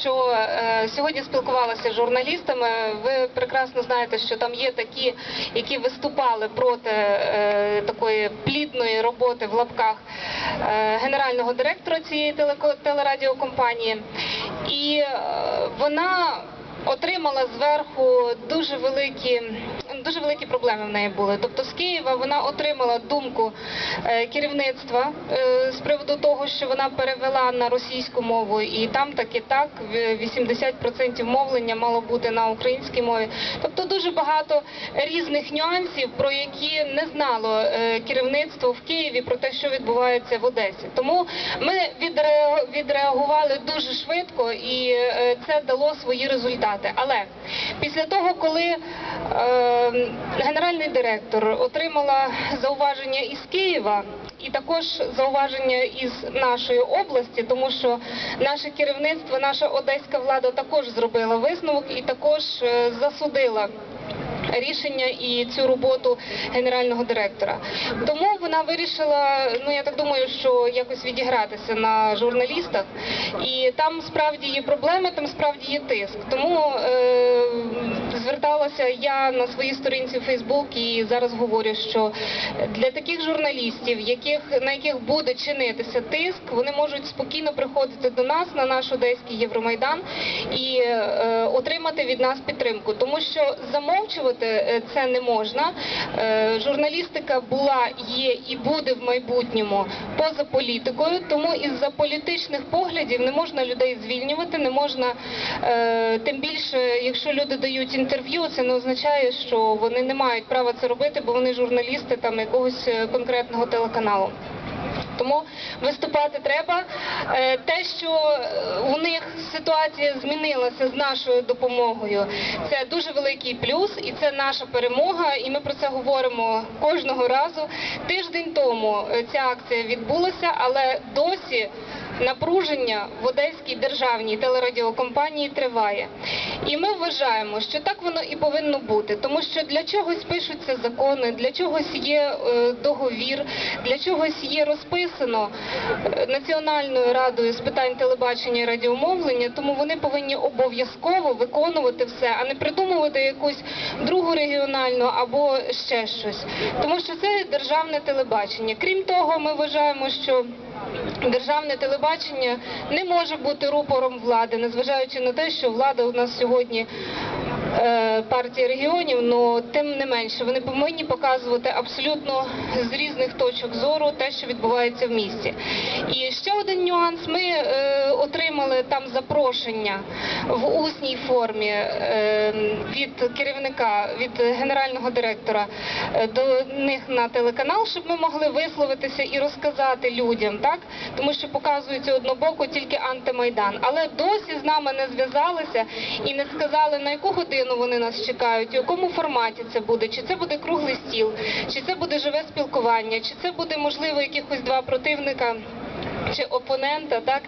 Що е, сьогодні спілкувалася з журналістами, ви прекрасно знаєте, що там є такі, які виступали проти е, такої плідної роботи в лапках е, генерального директора цієї телерадіокомпанії, і е, вона отримала зверху дуже великі. Дуже великі проблеми в неї були. Тобто з Києва вона отримала думку е, керівництва е, з приводу того, що вона перевела на російську мову, і там так і так 80% мовлення мало бути на українській мові. Тобто дуже багато різних нюансів, про які не знало е, керівництво в Києві про те, що відбувається в Одесі. Тому ми відре- відреагували дуже швидко, і це дало свої результати. Але після того, коли генеральний директор отримала зауваження із Києва. І також зауваження із нашої області, тому що наше керівництво, наша одеська влада також зробила висновок і також е, засудила рішення і цю роботу генерального директора. Тому вона вирішила, ну я так думаю, що якось відігратися на журналістах. І там справді є проблеми, там справді є тиск. Тому е, зверталася я на своїй сторінці Фейсбук і зараз говорю, що для таких журналістів, яких на яких буде чинитися тиск, вони можуть спокійно приходити до нас на наш одеський Євромайдан і е, отримати від нас підтримку, тому що замовчувати е, це не можна. Е, журналістика була, є і буде в майбутньому поза політикою, тому із-за політичних поглядів не можна людей звільнювати, не можна е, тим більше, якщо люди дають інтерв'ю, це не означає, що вони не мають права це робити, бо вони журналісти там якогось е, конкретного телеканалу. Тому виступати треба. Е, Те, що е, у них ситуація змінилася з нашою допомогою, це дуже великий плюс, і це наша перемога. І ми про це говоримо кожного разу. Тиждень тому ця акція відбулася, але досі напруження в Одеській державній телерадіокомпанії триває. І ми вважаємо, що так воно і повинно бути, тому що для чогось пишуться закони, для чогось є е, договір, для чогось є розписано е, Національною радою з питань телебачення і радіомовлення, тому вони повинні обов'язково виконувати все, а не придумувати якусь другу регіональну або ще щось. Тому що це державне телебачення. Крім того, ми вважаємо, що Державне телебачення не може бути рупором влади, незважаючи на те, що влада у нас сьогодні е, партія регіонів, але тим не менше вони повинні показувати абсолютно з різних точок зору те, що відбувається в місті. І ще один нюанс: ми е, отримали там запрошення в усній формі е, від керівника, від генерального директора е, до них на телеканал, щоб ми могли висловитися і розказати людям, так тому що показується однобоко тільки антимайдан. Але досі з нами не зв'язалися і не сказали на яку годину вони нас чекають, у якому форматі це буде, чи це буде круглий стіл, чи це буде живе спілкування, чи це буде можливо якихось два противника. Чи опонента, так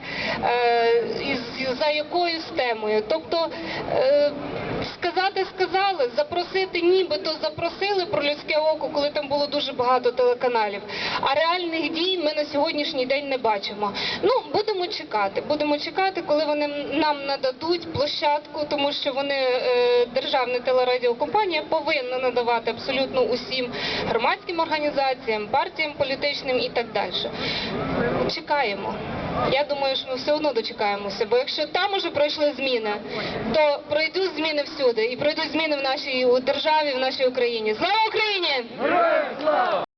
е, із за якоюсь темою, тобто е, сказати сказали, запросити, нібито запросили про людське око, коли там було дуже багато телеканалів. А реальних дій ми на сьогоднішній день не бачимо. Ну будемо чекати. Будемо чекати, коли вони нам нададуть площадку, тому що вони е, державна телерадіокомпанія повинна надавати абсолютно усім громадським організаціям, партіям політичним і так далі. Чекаємо. Я думаю, що ми все одно дочекаємося, бо якщо там уже пройшли зміни, то пройдуть зміни всюди і пройдуть зміни в нашій державі, в нашій Україні. Слава Україні!